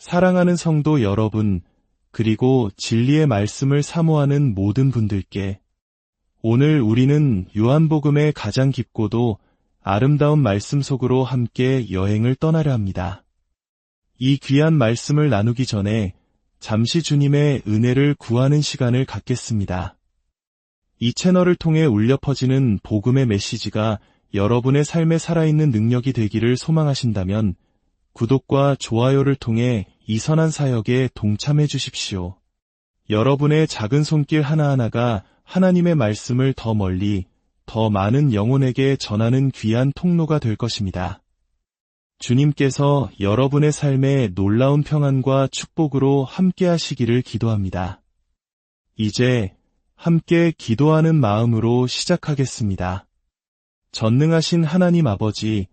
사랑하는 성도 여러분, 그리고 진리의 말씀을 사모하는 모든 분들께 오늘 우리는 요한복음의 가장 깊고도 아름다운 말씀 속으로 함께 여행을 떠나려 합니다. 이 귀한 말씀을 나누기 전에 잠시 주님의 은혜를 구하는 시간을 갖겠습니다. 이 채널을 통해 울려 퍼지는 복음의 메시지가 여러분의 삶에 살아있는 능력이 되기를 소망하신다면 구독과 좋아요를 통해 이 선한 사역에 동참해 주십시오. 여러분의 작은 손길 하나하나가 하나님의 말씀을 더 멀리, 더 많은 영혼에게 전하는 귀한 통로가 될 것입니다. 주님께서 여러분의 삶에 놀라운 평안과 축복으로 함께 하시기를 기도합니다. 이제 함께 기도하는 마음으로 시작하겠습니다. 전능하신 하나님 아버지,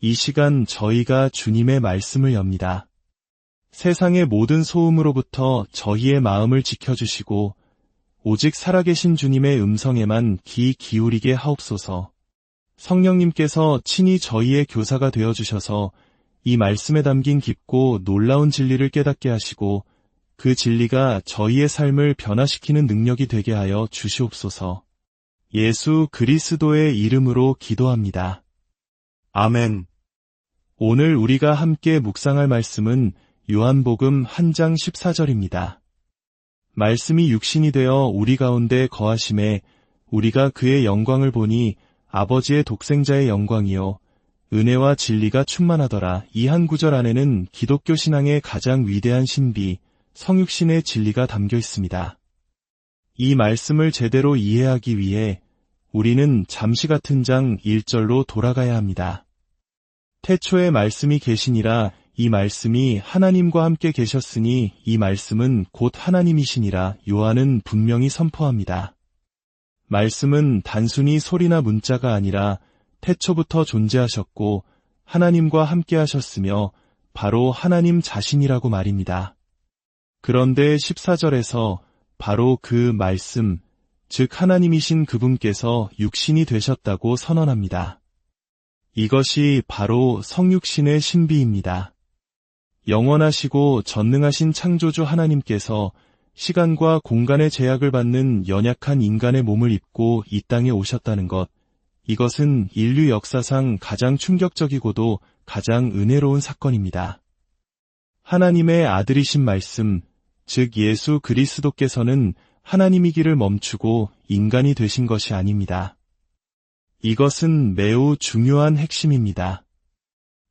이 시간 저희가 주님의 말씀을 엽니다. 세상의 모든 소음으로부터 저희의 마음을 지켜주시고, 오직 살아계신 주님의 음성에만 귀 기울이게 하옵소서. 성령님께서 친히 저희의 교사가 되어 주셔서 이 말씀에 담긴 깊고 놀라운 진리를 깨닫게 하시고 그 진리가 저희의 삶을 변화시키는 능력이 되게 하여 주시옵소서. 예수 그리스도의 이름으로 기도합니다. 아멘. 오늘 우리가 함께 묵상할 말씀은 요한복음 한 장 14절입니다. 말씀이 육신이 되어 우리 가운데 거하심에 우리가 그의 영광을 보니 아버지의 독생자의 영광이요. 은혜와 진리가 충만하더라. 이 한 구절 안에는 기독교 신앙의 가장 위대한 신비, 성육신의 진리가 담겨 있습니다. 이 말씀을 제대로 이해하기 위해 우리는 잠시 같은 장 1절로 돌아가야 합니다. 태초에 말씀이 계시니라 이 말씀이 하나님과 함께 계셨으니 이 말씀은 곧 하나님이시니라 요한은 분명히 선포합니다. 말씀은 단순히 소리나 문자가 아니라 태초부터 존재하셨고 하나님과 함께 하셨으며 바로 하나님 자신이라고 말입니다. 그런데 14절에서 바로 그 말씀, 즉 하나님이신 그분께서 육신이 되셨다고 선언합니다. 이것이 바로 성육신의 신비입니다. 영원하시고 전능하신 창조주 하나님께서 시간과 공간의 제약을 받는 연약한 인간의 몸을 입고 이 땅에 오셨다는 것, 이것은 인류 역사상 가장 충격적이고도 가장 은혜로운 사건입니다. 하나님의 아들이신 말씀, 즉 예수 그리스도께서는 하나님이기를 멈추고 인간이 되신 것이 아닙니다. 이것은 매우 중요한 핵심입니다.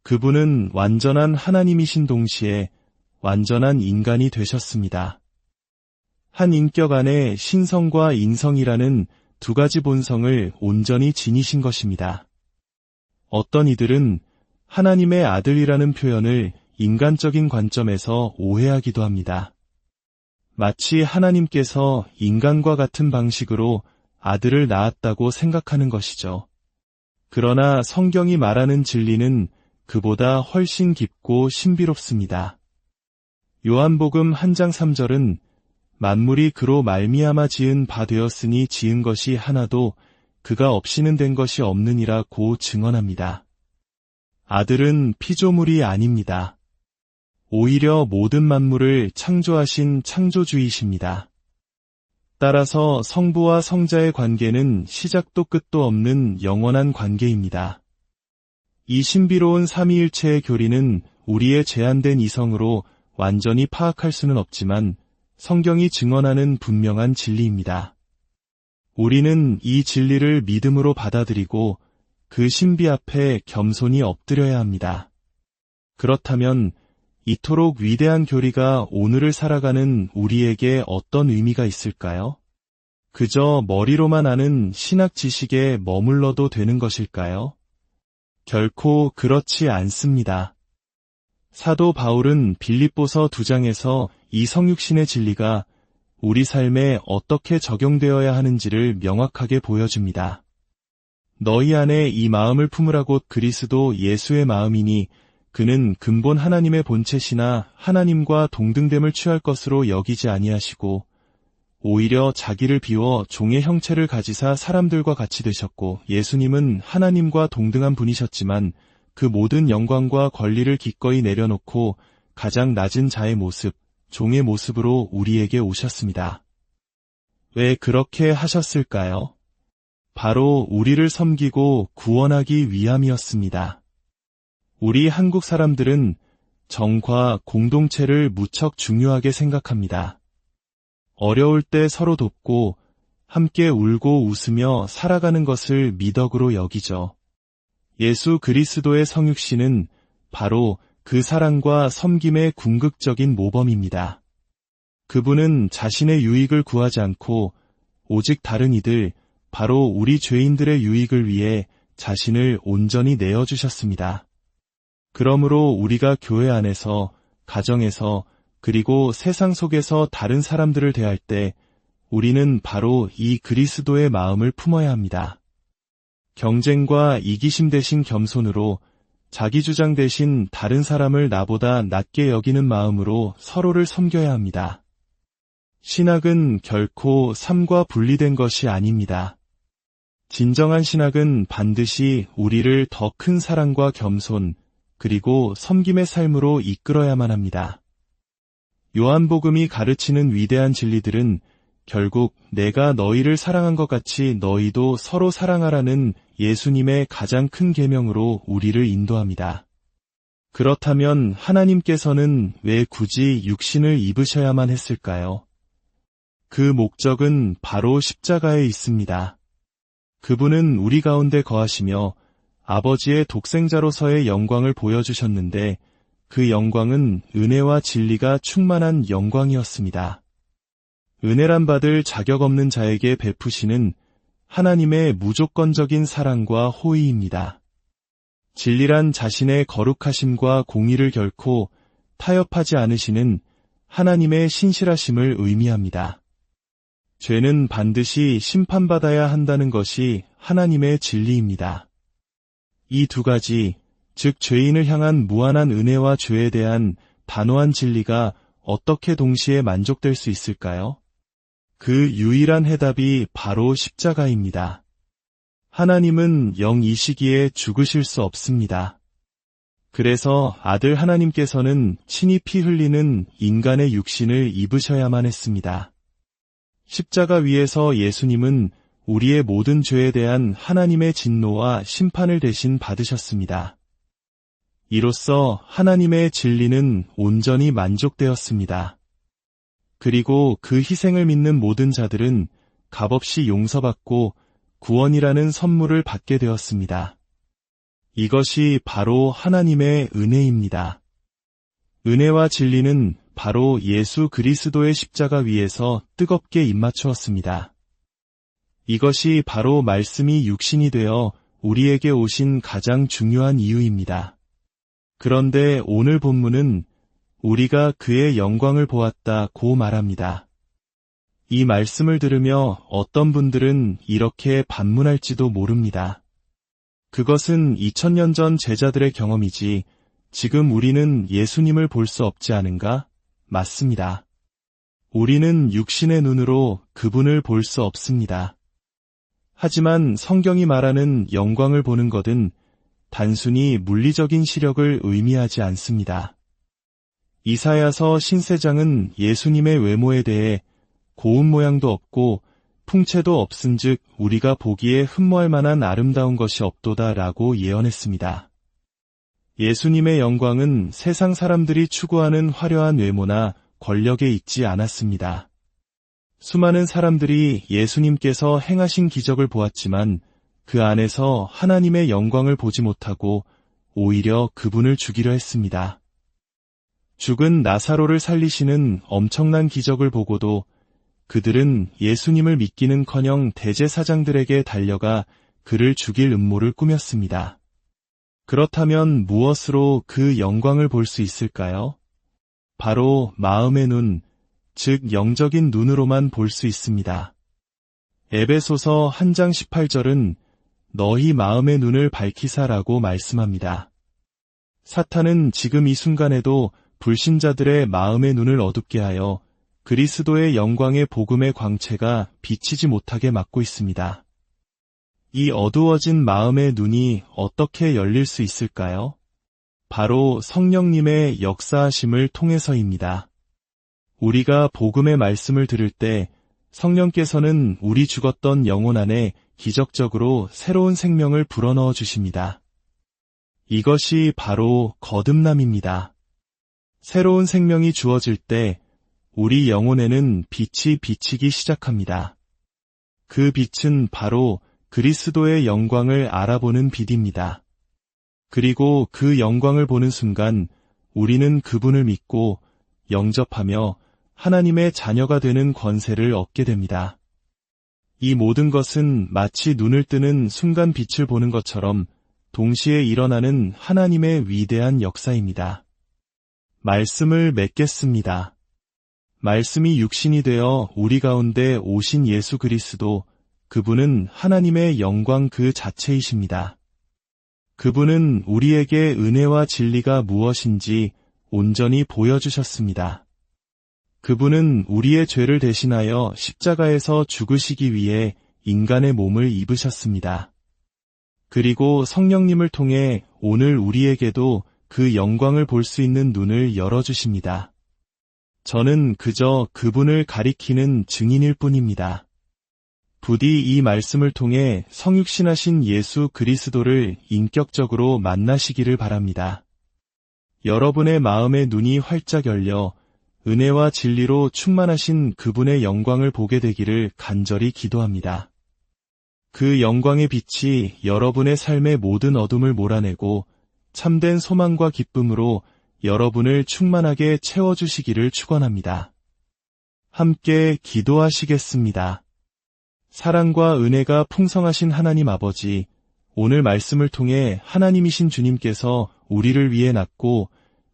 그분은 완전한 하나님이신 동시에 완전한 인간이 되셨습니다. 한 인격 안에 신성과 인성이라는 두 가지 본성을 온전히 지니신 것입니다. 어떤 이들은 하나님의 아들이라는 표현을 인간적인 관점에서 오해하기도 합니다. 마치 하나님께서 인간과 같은 방식으로 아들을 낳았다고 생각하는 것이죠. 그러나 성경이 말하는 진리는 그보다 훨씬 깊고 신비롭습니다. 요한복음 한 장 3절은 만물이 그로 말미암아 지은 바 되었으니 지은 것이 하나도 그가 없이는 된 것이 없느니라 고 증언합니다. 아들은 피조물이 아닙니다. 오히려 모든 만물을 창조하신 창조주이십니다. 따라서 성부와 성자의 관계는 시작도 끝도 없는 영원한 관계입니다. 이 신비로운 삼위일체의 교리는 우리의 제한된 이성으로 완전히 파악할 수는 없지만 성경이 증언하는 분명한 진리입니다. 우리는 이 진리를 믿음으로 받아들이고 그 신비 앞에 겸손히 엎드려야 합니다. 그렇다면 이토록 위대한 교리가 오늘을 살아가는 우리에게 어떤 의미가 있을까요? 그저 머리로만 아는 신학 지식에 머물러도 되는 것일까요? 결코 그렇지 않습니다. 사도 바울은 빌립보서 두 장에서 이 성육신의 진리가 우리 삶에 어떻게 적용되어야 하는지를 명확하게 보여줍니다. 너희 안에 이 마음을 품으라 곧 그리스도 예수의 마음이니 그는 근본 하나님의 본체시나 하나님과 동등됨을 취할 것으로 여기지 아니하시고 오히려 자기를 비워 종의 형체를 가지사 사람들과 같이 되셨고 예수님은 하나님과 동등한 분이셨지만 그 모든 영광과 권리를 기꺼이 내려놓고 가장 낮은 자의 모습, 종의 모습으로 우리에게 오셨습니다. 왜 그렇게 하셨을까요? 바로 우리를 섬기고 구원하기 위함이었습니다. 우리 한국 사람들은 정과 공동체를 무척 중요하게 생각합니다. 어려울 때 서로 돕고 함께 울고 웃으며 살아가는 것을 미덕으로 여기죠. 예수 그리스도의 성육신은 바로 그 사랑과 섬김의 궁극적인 모범입니다. 그분은 자신의 유익을 구하지 않고 오직 다른 이들, 바로 우리 죄인들의 유익을 위해 자신을 온전히 내어주셨습니다. 그러므로 우리가 교회 안에서, 가정에서, 그리고 세상 속에서 다른 사람들을 대할 때 우리는 바로 이 그리스도의 마음을 품어야 합니다. 경쟁과 이기심 대신 겸손으로 자기 주장 대신 다른 사람을 나보다 낮게 여기는 마음으로 서로를 섬겨야 합니다. 신학은 결코 삶과 분리된 것이 아닙니다. 진정한 신학은 반드시 우리를 더 큰 사랑과 겸손, 그리고 섬김의 삶으로 이끌어야만 합니다. 요한복음이 가르치는 위대한 진리들은 결국 내가 너희를 사랑한 것 같이 너희도 서로 사랑하라는 예수님의 가장 큰 계명으로 우리를 인도합니다. 그렇다면 하나님께서는 왜 굳이 육신을 입으셔야만 했을까요? 그 목적은 바로 십자가에 있습니다. 그분은 우리 가운데 거하시며 아버지의 독생자로서의 영광을 보여주셨는데 그 영광은 은혜와 진리가 충만한 영광이었습니다. 은혜란 받을 자격 없는 자에게 베푸시는 하나님의 무조건적인 사랑과 호의입니다. 진리란 자신의 거룩하심과 공의를 결코 타협하지 않으시는 하나님의 신실하심을 의미합니다. 죄는 반드시 심판받아야 한다는 것이 하나님의 진리입니다. 이 두 가지, 즉 죄인을 향한 무한한 은혜와 죄에 대한 단호한 진리가 어떻게 동시에 만족될 수 있을까요? 그 유일한 해답이 바로 십자가입니다. 하나님은 영 이 시기에 죽으실 수 없습니다. 그래서 아들 하나님께서는 친히 피 흘리는 인간의 육신을 입으셔야만 했습니다. 십자가 위에서 예수님은 우리의 모든 죄에 대한 하나님의 진노와 심판을 대신 받으셨습니다. 이로써 하나님의 진리는 온전히 만족되었습니다. 그리고 그 희생을 믿는 모든 자들은 값없이 용서받고 구원이라는 선물을 받게 되었습니다. 이것이 바로 하나님의 은혜입니다. 은혜와 진리는 바로 예수 그리스도의 십자가 위에서 뜨겁게 입맞추었습니다. 이것이 바로 말씀이 육신이 되어 우리에게 오신 가장 중요한 이유입니다. 그런데 오늘 본문은 우리가 그의 영광을 보았다 고 말합니다. 이 말씀을 들으며 어떤 분들은 이렇게 반문할지도 모릅니다. 그것은 2000년 전 제자들의 경험이지 지금 우리는 예수님을 볼 수 없지 않은가? 맞습니다. 우리는 육신의 눈으로 그분을 볼 수 없습니다. 하지만 성경이 말하는 영광을 보는 것은 단순히 물리적인 시력을 의미하지 않습니다. 이사야서 신세장은 예수님의 외모에 대해 고운 모양도 없고 풍채도 없은즉 우리가 보기에 흠모할 만한 아름다운 것이 없도다라고 예언했습니다. 예수님의 영광은 세상 사람들이 추구하는 화려한 외모나 권력에 있지 않았습니다. 수많은 사람들이 예수님께서 행하신 기적을 보았지만 그 안에서 하나님의 영광을 보지 못하고 오히려 그분을 죽이려 했습니다. 죽은 나사로를 살리시는 엄청난 기적을 보고도 그들은 예수님을 믿기는 커녕 대제사장들에게 달려가 그를 죽일 음모를 꾸몄습니다. 그렇다면 무엇으로 그 영광을 볼 수 있을까요? 바로 마음의 눈, 즉 영적인 눈으로만 볼 수 있습니다. 에베소서 한장 18절은 너희 마음의 눈을 밝히사라고 말씀합니다. 사탄은 지금 이 순간에도 불신자들의 마음의 눈을 어둡게 하여 그리스도의 영광의 복음의 광채가 비치지 못하게 막고 있습니다. 이 어두워진 마음의 눈이 어떻게 열릴 수 있을까요? 바로 성령님의 역사하심을 통해서입니다. 우리가 복음의 말씀을 들을 때 성령께서는 우리 죽었던 영혼 안에 기적적으로 새로운 생명을 불어넣어 주십니다. 이것이 바로 거듭남입니다. 새로운 생명이 주어질 때 우리 영혼에는 빛이 비치기 시작합니다. 그 빛은 바로 그리스도의 영광을 알아보는 빛입니다. 그리고 그 영광을 보는 순간 우리는 그분을 믿고 영접하며 하나님의 자녀가 되는 권세를 얻게 됩니다. 이 모든 것은 마치 눈을 뜨는 순간 빛을 보는 것처럼 동시에 일어나는 하나님의 위대한 역사입니다. 말씀을 맺겠습니다. 말씀이 육신이 되어 우리 가운데 오신 예수 그리스도, 그분은 하나님의 영광 그 자체이십니다. 그분은 우리에게 은혜와 진리가 무엇인지 온전히 보여주셨습니다. 그분은 우리의 죄를 대신하여 십자가에서 죽으시기 위해 인간의 몸을 입으셨습니다. 그리고 성령님을 통해 오늘 우리에게도 그 영광을 볼 수 있는 눈을 열어주십니다. 저는 그저 그분을 가리키는 증인일 뿐입니다. 부디 이 말씀을 통해 성육신하신 예수 그리스도를 인격적으로 만나시기를 바랍니다. 여러분의 마음의 눈이 활짝 열려 은혜와 진리로 충만하신 그분의 영광을 보게 되기를 간절히 기도합니다. 그 영광의 빛이 여러분의 삶의 모든 어둠을 몰아내고 참된 소망과 기쁨으로 여러분을 충만하게 채워주시기를 축원합니다. 함께 기도하시겠습니다. 사랑과 은혜가 풍성하신 하나님 아버지, 오늘 말씀을 통해 하나님이신 주님께서 우리를 위해 낳고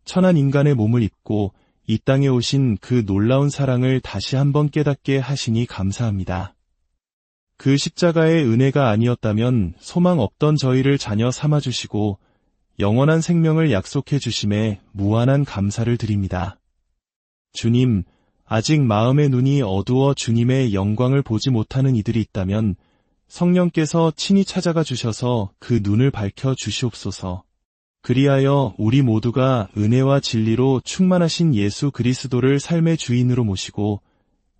천한 인간의 몸을 입고 이 땅에 오신 그 놀라운 사랑을 다시 한번 깨닫게 하시니 감사합니다. 그 십자가의 은혜가 아니었다면 소망 없던 저희를 자녀 삼아주시고 영원한 생명을 약속해 주심에 무한한 감사를 드립니다. 주님, 아직 마음의 눈이 어두워 주님의 영광을 보지 못하는 이들이 있다면 성령께서 친히 찾아가 주셔서 그 눈을 밝혀 주시옵소서. 그리하여 우리 모두가 은혜와 진리로 충만하신 예수 그리스도를 삶의 주인으로 모시고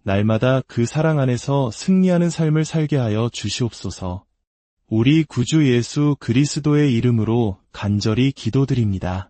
날마다 그 사랑 안에서 승리하는 삶을 살게 하여 주시옵소서. 우리 구주 예수 그리스도의 이름으로 간절히 기도드립니다.